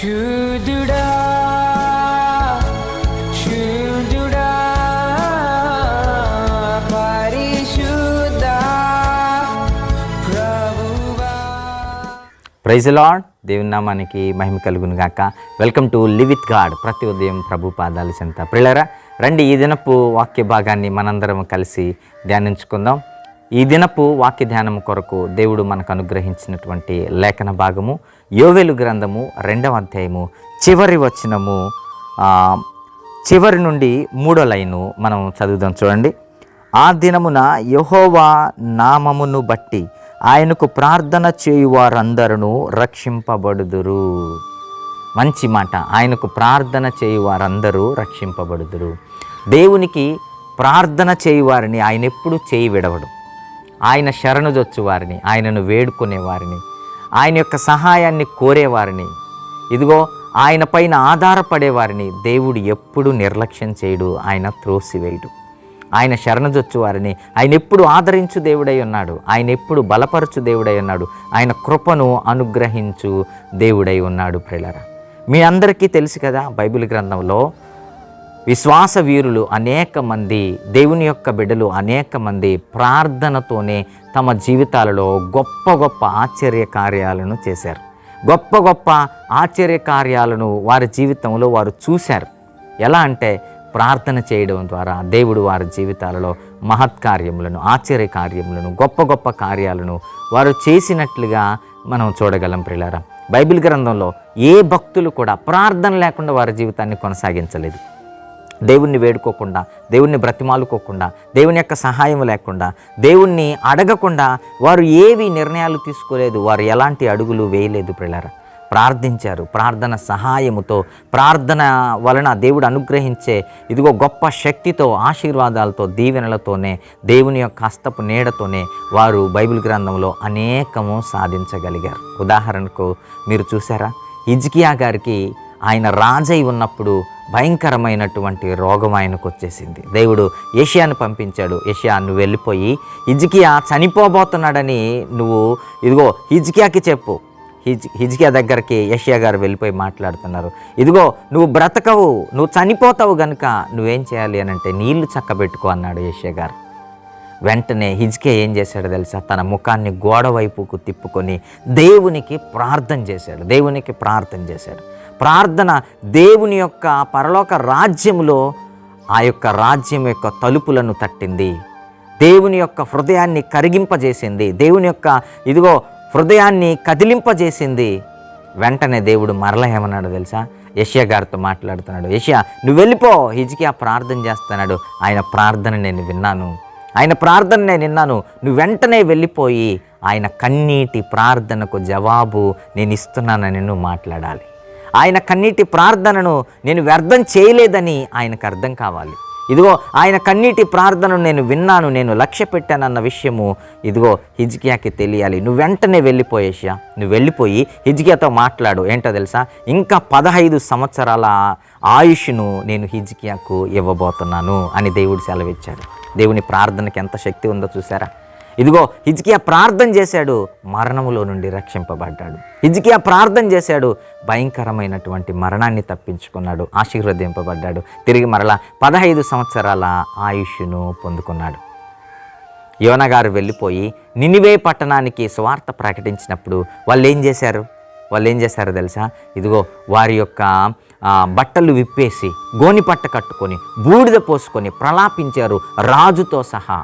శుద్ధుడా పరిశుద్ధ ప్రభువా. Praise lord దేవుని నామానికి మహిమ కలుగును గాక. Welcome to live with God ప్రతి ఉదయం ప్రభు పాదాలు చెంత. ప్రిలరా రండి ఈ దినపు వాక్య భాగాన్ని మనందరం కలిసి ధ్యానించుకుందాం. ఈ దినపు వాక్య ధ్యానం కొరకు దేవుడు మనకు అనుగ్రహించినటువంటి లేఖన భాగము యోవేలు గ్రంథము రెండవ అధ్యాయము చివరి వచనము చివరి నుండి మూడో లైను మనం చదువుదాం చూడండి. ఆ దినమున యహోవా నామమును బట్టి ఆయనకు ప్రార్థన చేయువారందరూ రక్షింపబడుదురు. మంచి మాట. ఆయనకు ప్రార్థన చేయువారందరూ రక్షింపబడుదురు. దేవునికి ప్రార్థన చేయువారిని ఆయన ఎప్పుడు చేయి విడవడు. ఆయన శరణుజొచ్చు వారిని ఆయనను వేడుకునే వారిని ఆయన యొక్క సహాయాన్ని కోరేవారిని ఇదిగో ఆయన పైన ఆధారపడే వారిని దేవుడు ఎప్పుడు నిర్లక్ష్యం చేయడు ఆయన త్రోసివేయడు. ఆయన శరణజొచ్చు వారిని ఆయన ఎప్పుడు ఆదరించు దేవుడై ఉన్నాడు ఆయన ఎప్పుడు బలపరచు దేవుడై ఉన్నాడు ఆయన కృపను అనుగ్రహించు దేవుడై ఉన్నాడు ప్రిలరా మీ అందరికీ తెలుసు కదా బైబిల్ గ్రంథంలో విశ్వాస వీరులు అనేక మంది దేవుని యొక్క బిడ్డలు అనేక మంది ప్రార్థనతోనే తమ జీవితాలలో గొప్ప గొప్ప ఆశ్చర్య కార్యాలను చేశారు. గొప్ప గొప్ప ఆశ్చర్య కార్యాలను వారి జీవితంలో వారు చూశారు. ఎలా అంటే ప్రార్థన చేయడం ద్వారా దేవుడు వారి జీవితాలలో మహత్కార్యములను ఆశ్చర్య కార్యములను గొప్ప గొప్ప కార్యాలను వారు చేసినట్లుగా మనం చూడగలం ప్రిలారా. బైబిల్ గ్రంథంలో ఏ భక్తులు కూడా ప్రార్థన లేకుండా వారి జీవితాన్ని కొనసాగించలేదు. దేవుణ్ణి వేడుకోకుండా దేవుణ్ణి బ్రతిమాలుకోకుండా దేవుని యొక్క సహాయం లేకుండా దేవుణ్ణి అడగకుండా వారు ఏవి నిర్ణయాలు తీసుకోలేదు వారు ఎలాంటి అడుగులు వేయలేదు పిల్లరా ప్రార్థించారు ప్రార్థన సహాయముతో ప్రార్థన వలన దేవుడు అనుగ్రహించే ఇదిగో గొప్ప శక్తితో ఆశీర్వాదాలతో దీవెనలతోనే దేవుని యొక్క హస్తపు నీడతోనే వారు బైబిల్ గ్రంథంలో అనేకము సాధించగలిగారు. ఉదాహరణకు మీరు చూసారా ఇజ్కియా గారికి ఆయన రాజై ఉన్నప్పుడు భయంకరమైనటువంటి రోగం ఆయనకు వచ్చేసింది. దేవుడు ఏషియాను పంపించాడు. ఏషియా నువ్వు వెళ్ళిపోయి హిజ్కియా చనిపోబోతున్నాడని నువ్వు ఇదిగో హిజ్కియాకి చెప్పు. హిజ్ హిజ్కియా దగ్గరికి యషియా గారు వెళ్ళిపోయి మాట్లాడుతున్నారు. ఇదిగో నువ్వు బ్రతకవు నువ్వు చనిపోతావు గనుక నువ్వేం చేయాలి అని అంటే నీళ్ళు చక్కబెట్టుకో అన్నాడు యషియా గారు. వెంటనే హిజ్కే ఏం చేశాడో తెలుసా? తన ముఖాన్ని గోడ వైపుకు తిప్పుకొని దేవునికి ప్రార్థన చేశాడు. దేవునికి ప్రార్థన చేశాడు. ప్రార్థన దేవుని యొక్క పరలోక రాజ్యములో ఆ యొక్క రాజ్యం యొక్క తలుపులను తట్టింది. దేవుని యొక్క హృదయాన్ని కరిగింపజేసింది. దేవుని యొక్క ఇదిగో హృదయాన్ని కదిలింపజేసింది. వెంటనే దేవుడు మరల ఏమన్నాడు తెలుసా? యష్యా గారితో మాట్లాడుతున్నాడు. యష్యా నువ్వు వెళ్ళిపో హిజ్కియా ప్రార్థన చేస్తున్నాడు. ఆయన ప్రార్థన నేను విన్నాను. ఆయన ప్రార్థన నేను విన్నాను. నువ్వు వెంటనే వెళ్ళిపోయి ఆయన కన్నీటి ప్రార్థనకు జవాబు నేను ఇస్తున్నానని నువ్వు మాట్లాడాలి. ఆయన కన్నీటి ప్రార్థనను నేను వ్యర్థం చేయలేదని ఆయనకు అర్థం కావాలి. ఇదిగో ఆయన కన్నీటి ప్రార్థనను నేను విన్నాను నేను లక్ష్య పెట్టానన్న విషయము ఇదిగో హిజ్కియాకి తెలియాలి. నువ్వు వెంటనే వెళ్ళిపోయేసా నువ్వు వెళ్ళిపోయి హిజ్కియాతో మాట్లాడు. ఏంటో తెలుసా? ఇంకా పదహైదు సంవత్సరాల ఆయుష్ను నేను హిజ్కియాకు ఇవ్వబోతున్నాను అని దేవుడు సెలవిచ్చాడు. దేవుని ప్రార్థనకి ఎంత శక్తి ఉందో చూసారా ఇదిగో హిజ్కియా ప్రార్థన చేశాడు మరణములో నుండి రక్షింపబడ్డాడు. హిజ్కియా ప్రార్థన చేశాడు భయంకరమైనటువంటి మరణాన్ని తప్పించుకున్నాడు ఆశీర్వదింపబడ్డాడు. తిరిగి మరలా పదహైదు సంవత్సరాల ఆయుష్ను పొందుకున్నాడు. యోన గారు వెళ్ళిపోయి నినివే పట్టణానికి స్వార్థ ప్రకటించినప్పుడు వాళ్ళు ఏం చేశారు? వాళ్ళు ఏం చేశారో తెలుసా? ఇదిగో వారి యొక్క బట్టలు విప్పేసి గోని పట్ట కట్టుకొని బూడిద పోసుకొని ప్రలాపించారు రాజుతో సహా.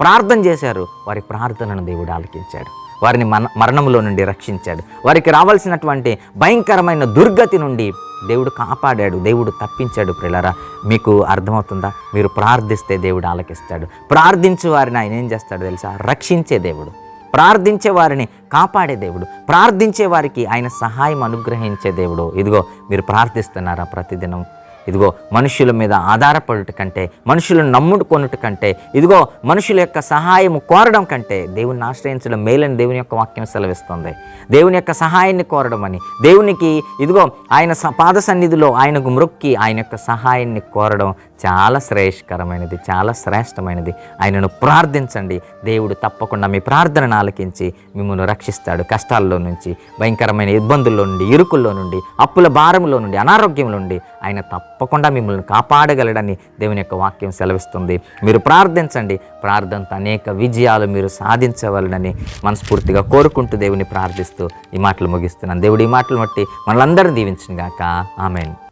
ప్రార్థన చేశారు. వారి ప్రార్థనను దేవుడు ఆలకించాడు. వారిని మన మరణంలో నుండి రక్షించాడు. వారికి రావాల్సినటువంటి భయంకరమైన దుర్గతి నుండి దేవుడు కాపాడాడు. దేవుడు తప్పించాడు ప్రిలరా. మీకు అర్థమవుతుందా? మీరు ప్రార్థిస్తే దేవుడు ఆలకిస్తాడు. ప్రార్థించు వారిని ఆయన ఏం చేస్తాడు తెలుసా? రక్షించే దేవుడు. ప్రార్థించే వారిని కాపాడే దేవుడు. ప్రార్థించే వారికి ఆయన సహాయం అనుగ్రహించే దేవుడు. ఇదిగో మీరు ప్రార్థిస్తున్నారా ప్రతిదినం? ఇదిగో మనుషుల మీద ఆధారపడుట కంటే మనుషులను నమ్ముడుకొనుట కంటే ఇదిగో మనుషుల యొక్క సహాయం కోరడం కంటే దేవుని ఆశ్రయించడం మేలని దేవుని యొక్క వాక్యం సెలవిస్తుంది. దేవుని యొక్క సహాయాన్ని కోరడం అని. దేవునికి ఇదిగో ఆయన స- పాద సన్నిధిలో ఆయనకు మృక్కి ఆయన యొక్క సహాయాన్ని కోరడం చాలా శ్రేయస్కరమైనది చాలా శ్రేష్టమైనది. ఆయనను ప్రార్థించండి. దేవుడు తప్పకుండా మీ ప్రార్థనను ఆలకించి మిమ్మల్ని రక్షిస్తాడు. కష్టాల్లో నుంచి భయంకరమైన ఇబ్బందుల్లో నుండి ఇరుకుల్లో నుండి అప్పుల భారంలో నుండి అనారోగ్యంలో నుండి ఆయన తప్పకుండా మిమ్మల్ని కాపాడగలడని దేవుని యొక్క వాక్యం సెలవిస్తుంది. మీరు ప్రార్థించండి. ప్రార్థనతో అనేక విజయాలు మీరు సాధించవలనని మనస్ఫూర్తిగా కోరుకుంటూ దేవుని ప్రార్థిస్తూ ఈ మాటలు ముగిస్తున్నాను. దేవుడు ఈ మాటలు బట్టి మనలందరినీ దీవించిన గాక. ఆమెన్.